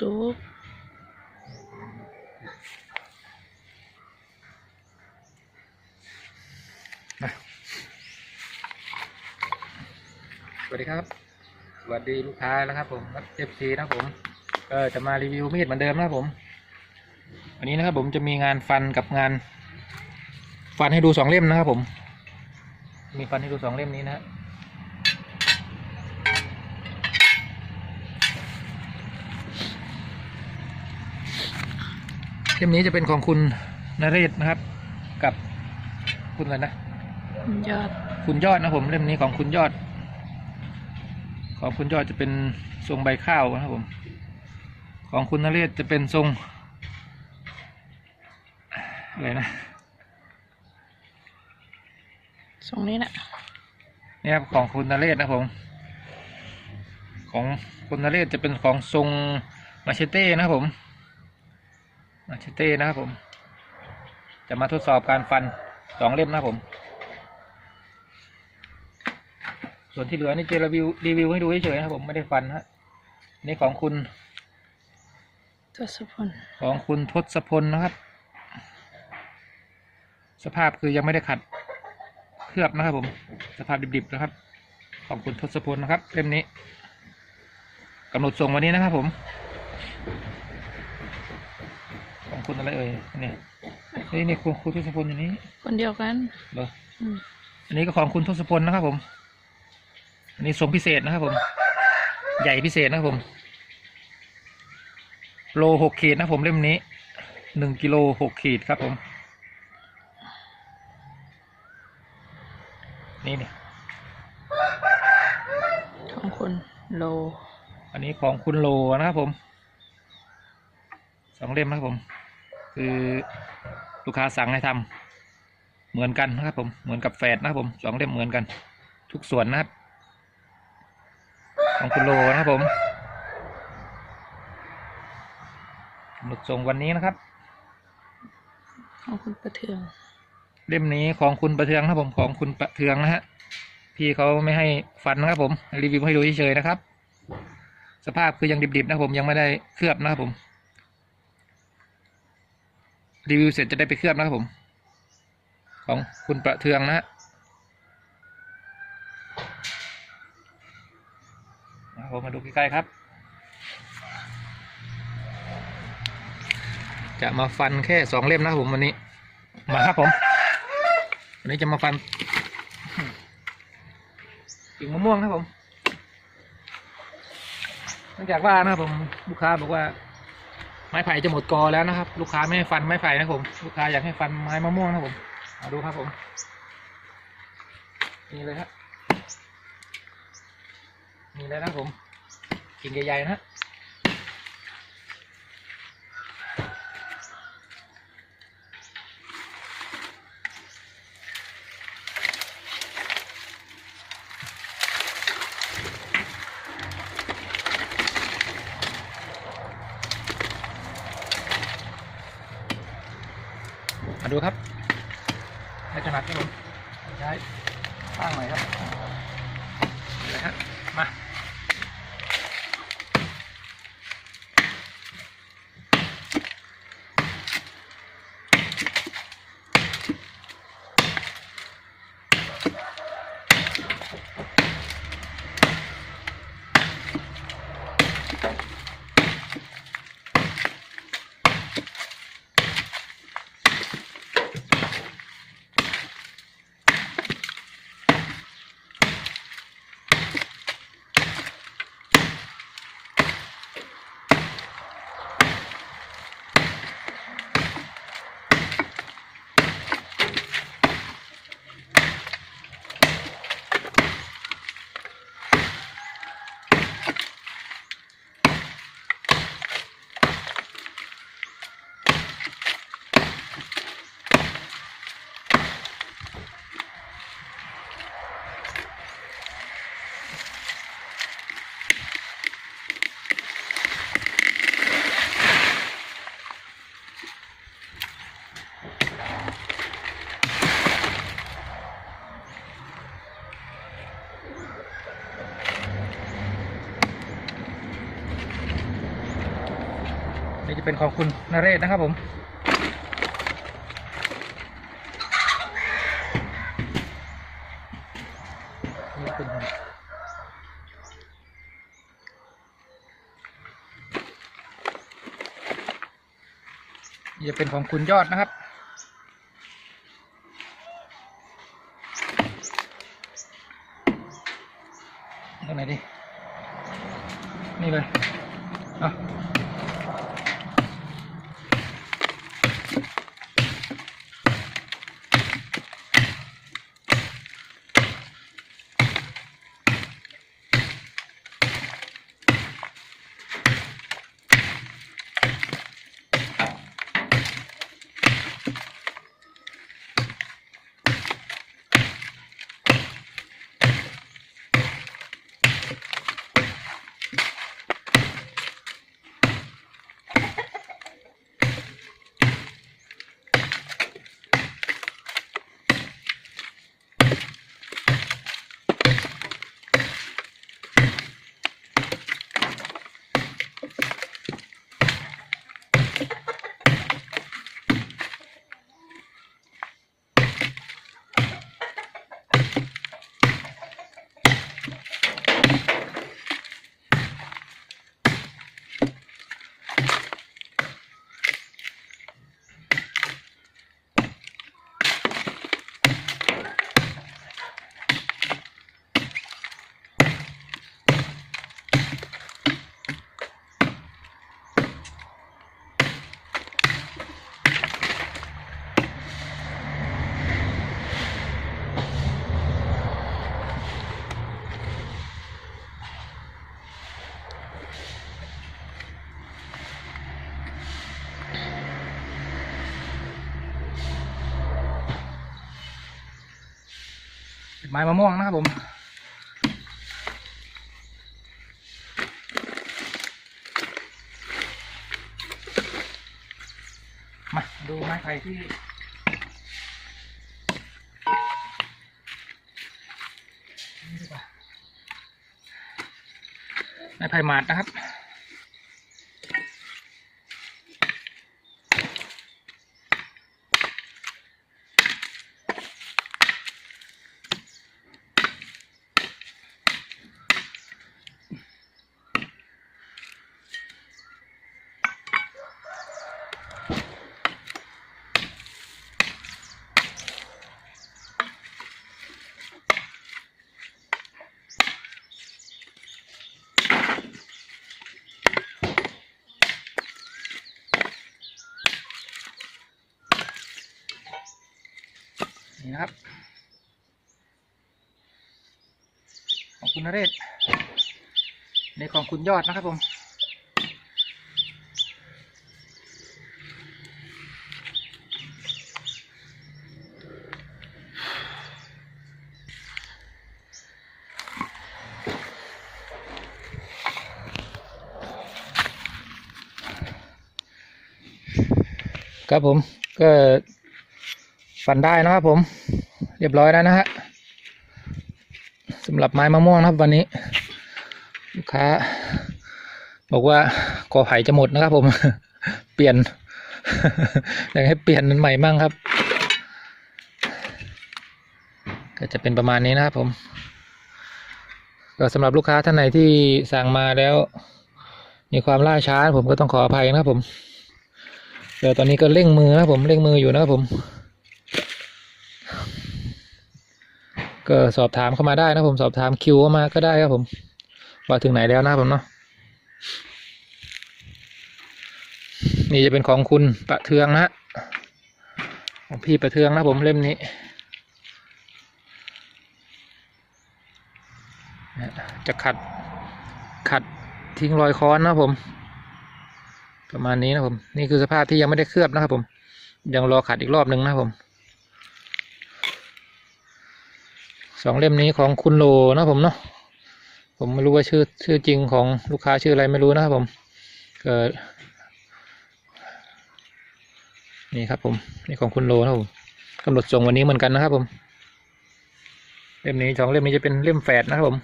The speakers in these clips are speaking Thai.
YouTube สวัสดีครับ สวัสดีลูกค้าแล้วครับผมเอฟซีนะครับผม ก็จะมารีวิวมีดเหมือนเดิมนะครับผม วันนี้นะครับผมจะมีงานฟันกับงาน ฟันให้ดูสองเล่มนะครับผม มีฟันให้ดูสองเล่มนี้นะฮะ เล่มนี้จะเป็นของคุณนเรศนะครับ กับคุณอะไรนะ ยอด คุณยอดนะครับผมเล่มนี้ของคุณยอด ของคุณยอดจะเป็นทรงใบข้าวนะครับผม ของคุณนเรศจะเป็นทรงอะไรนะทรงนี้นะเนี่ยครับของคุณนเรศนะครับผม ของคุณนเรศจะเป็นของทรงมาเชเต้นะครับผม มาเชเต้นะครับผม จะมาทดสอบการฟันสองเล่มนะครับผม ส่วนที่เหลือนี่จะรีวิวรีวิวให้ดูเฉยๆนะครับผมไม่ได้ฟันฮะนี่ของคุณทศพลของคุณทศพลนะครับ สภาพคือยังไม่ได้ขัดเคลือบนะครับผม สภาพดิบๆนะครับ ของคุณทศพลนะครับเล่มนี้กำหนดส่งวันนี้นะครับผม ของคุณอะไรเอ่ยนี่นี่นี่คุณคุณทศพลอย่างนี้คนเดียวกันเหรออืมอันนี้ก็ของคุณทศพลนะครับ ผม อันนี้ทรงพิเศษนะครับ ผม ใหญ่พิเศษนะครับผม โลหกขีดนะครับผมเล่มนี้หนึ่งกิโลหกขีดครับผม นี่เนี่ยของคุณโล อันนี้ของคุณโลนะครับผมสองเล่มนะครับผม คือลูกค้าสั่งให้ทำเหมือนกันนะครับผมเหมือนกับแฟดนะครับผมสองเล่มเหมือนกัน ทุกส่วนนะครับ ของคุณโลนะครับผมกำหนดส่งวันนี้นะครับ ของคุณประเทือง เล่มนี้ของคุณประเทืองนะครับผมของคุณประเทืองนะฮะพี่เขาไม่ให้ฟันนะครับผมรีวิวให้ดูเฉยๆนะครับ สภาพคือยังดิบๆนะครับผมยังไม่ได้เคลือบนะครับผม รีวิวเสร็จจะได้ไปเคลือบนะครับผม ของคุณประเทืองนะฮะผมมาดูใกล้ๆครับ จะมาฟันแค่สองเล่มนะครับผมวันนี้ มาครับผมวันนี้จะมาฟันกิ่งมะม่วงนะครับผมเนื่องจากว่านะครับผมลูกค้าบอกว่า ม้ไผ่จะหมดกอแล้วนะครับ ลูกค้าไม่ให้ฟันไม้ไผ่นะครับผมลูกค้าอยากให้ฟันไม้มะม่วงนะครับผมมาดูครับผมนี่เลยครับนี่เลยนะครับผมกิ่งใหญ่ๆนะ มาดูครับให้ถนัดครับผมใช้ข้างหน่อยครับ ของคุณนเรศนะครับผม นี่เป็นของนี่จะเป็นของคุณยอดนะครับตรงไหนดินี่เลยอะ ม้มะม่วงนะครับผมมาดูไม้ไผ่ที่ไม้ไผ่หมาดนะครับ คุณนเรศในของคุณยอดนะครับผมครับผมก็ฟันได้นะครับผม เรียบร้อยแล้วนะฮะ สำหรับไม้มะม่วงนะครับวันนี้ลูกค้า บอกว่ากอไผ่จะหมดนะครับ ผม เปลี่ยนอยากให้เปลี่ยนใหม่มั่งครับ ก็จะเป็นประมาณนี้นะครับ ผม ก็สำหรับลูกค้าท่านไหนที่สั่งมาแล้ว มีความล่าช้าผมก็ต้องขออภัยนะครับผมเดี๋ยวตอนนี้ก็เร่งมือนะครับผมเร่งมืออยู่นะครับผม ก็สอบถามเข้ามาได้นะผมสอบถามคิวเข้ามาก็ได้ครับผม ว่าถึงไหนแล้วนะผมเนาะนี่จะเป็นของคุณประเทืองนะของพี่ประเทืองนะผมเล่มนี้จะขัดขัดทิ้งรอยค้อนนะผม ประมาณนี้นะผม นี่คือสภาพที่ยังไม่ได้เคลือบนะครับผม ยังรอขัดอีกรอบหนึ่งนะครับผม สองเล่มนี้ของคุณโลนะผมเนาะผมไม่รู้ว่าชื่อชื่อจริงของลูกค้าชื่ออะไรไม่รู้นะครับผมเกิดนี่ครับผมนี่ของคุณโลนะผมกำหนดส่งวันนี้เหมือนกันนะครับผมเล่มนี้สองเล่มนี้จะเป็นเล่มแฝดนะครับผม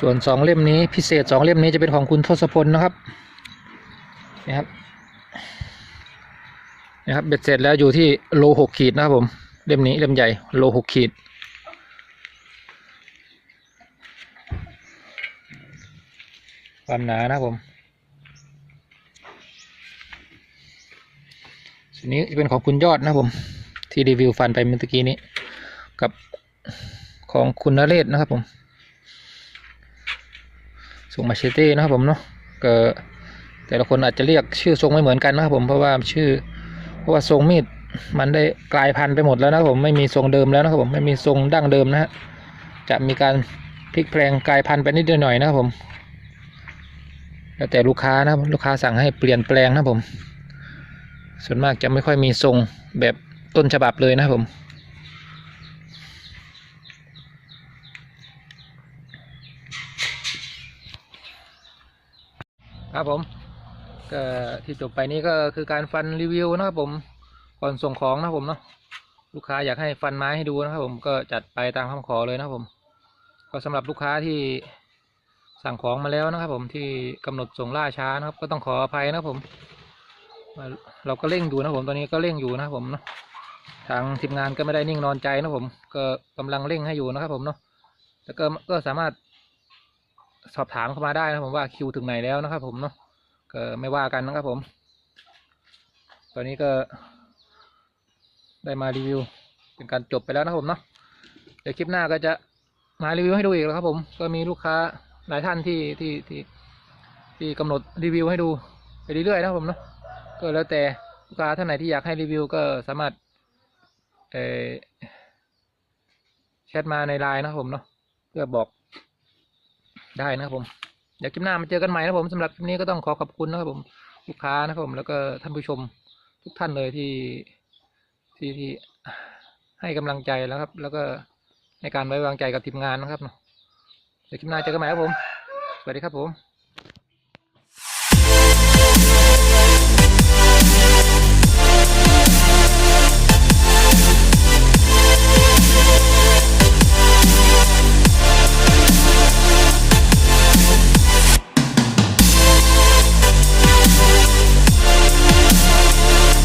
ส่วนสองเล่มนี้พิเศษสองเล่มนี้จะเป็นของคุณทศพลนะครับนะครับ นะครับเบ็ดเสร็จแล้วอยู่ที่โลหกขีดนะครับผมเล่มนี้เล่มใหญ่โลหกขีด ความหนานะครับผมส่วนนี้จะเป็นของคุณยอดนะครับผม ที่รีวิวฟันไปเมื่อกี้นี้ กับของคุณนเรศนะครับผมส่งมาเชเต้นะครับผมเนาะก็แต่ละคนอาจจะเรียกชื่อทรงไม่เหมือนกันนะครับผมเพราะว่าชื่อ ราะว่าทรงมีดมันได้กลายพันธุ์ไปหมดแล้วนะครับผมไม่มีทรงเดิมแล้วนะครับผมไม่มีทรงดั้งเดิมนะฮะจะมีการพลิกแปลงกลายพันธุ์ไปนิดหน่อยนะครับผมแล้วแต่ลูกค้านะครับลูกค้าสั่งให้เปลี่ยนแปลงนะผม ส่วนมากจะไม่ค่อยมีทรงแบบต้นฉบับเลยนะครับผมครับผม ก็ที่จบไปนี้ก็คือการฟันรีวิวนะครับผมก่อนส่งของนะครับผมเนาะลูกค้าอยากให้ฟันไม้ให้ดูนะครับผมก็จัดไปตามคำขอเลยนะครับผม ก็สำหรับลูกค้าที่สั่งของมาแล้วนะครับผมที่กำหนดส่งล่าช้านะครับ ก็ต้องขออภัยนะครับผม เราก็เร่งอยู่นะครับผมตอนนี้ก็เร่งอยู่นะครับผมเนาะทางทีมงานก็ไม่ได้นิ่งนอนใจนะครับผม ก็กำลังเร่งให้อยู่นะครับผมเนาะแล้วก็ก็สามารถสอบถามเข้ามาได้นะครับผมว่าคิวถึงไหนแล้วนะครับผมเนาะ ก็ไม่ว่ากันนะครับผม ตอนนี้ก็ได้มารีวิว เป็นการจบไปแล้วนะครับผมเนาะเดี๋ยวคลิปหน้าก็จะมารีวิวให้ดูอีกแล้วครับ ผมก็มีลูกค้าหลายท่านที่ที่ที่ที่กำหนดรีวิวให้ดูไปเรื่อยๆนะครับผมเนาะก็แล้วแต่ลูกค้าท่านไหนที่อยากให้รีวิวก็สามารถเอแชทมาในไลน์นะครับผมเนาะเพื่อบอกได้นะครับผม เดี๋ยวคลิปหน้ามาเจอกันใหม่นะครับผมสำหรับคลิปนี้ก็ต้องขอขอบคุณนะครับผมลูกค้านะครับผมแล้วก็ท่านผู้ชมทุกท่านเลยที่ที่ที่ให้กำลังใจแล้วครับ แล้วก็ในการไว้วางใจกับทีมงานนะครับเนาะเดี๋ยวคลิปหน้าเจอกันใหม่ครับผม สวัสดีครับผม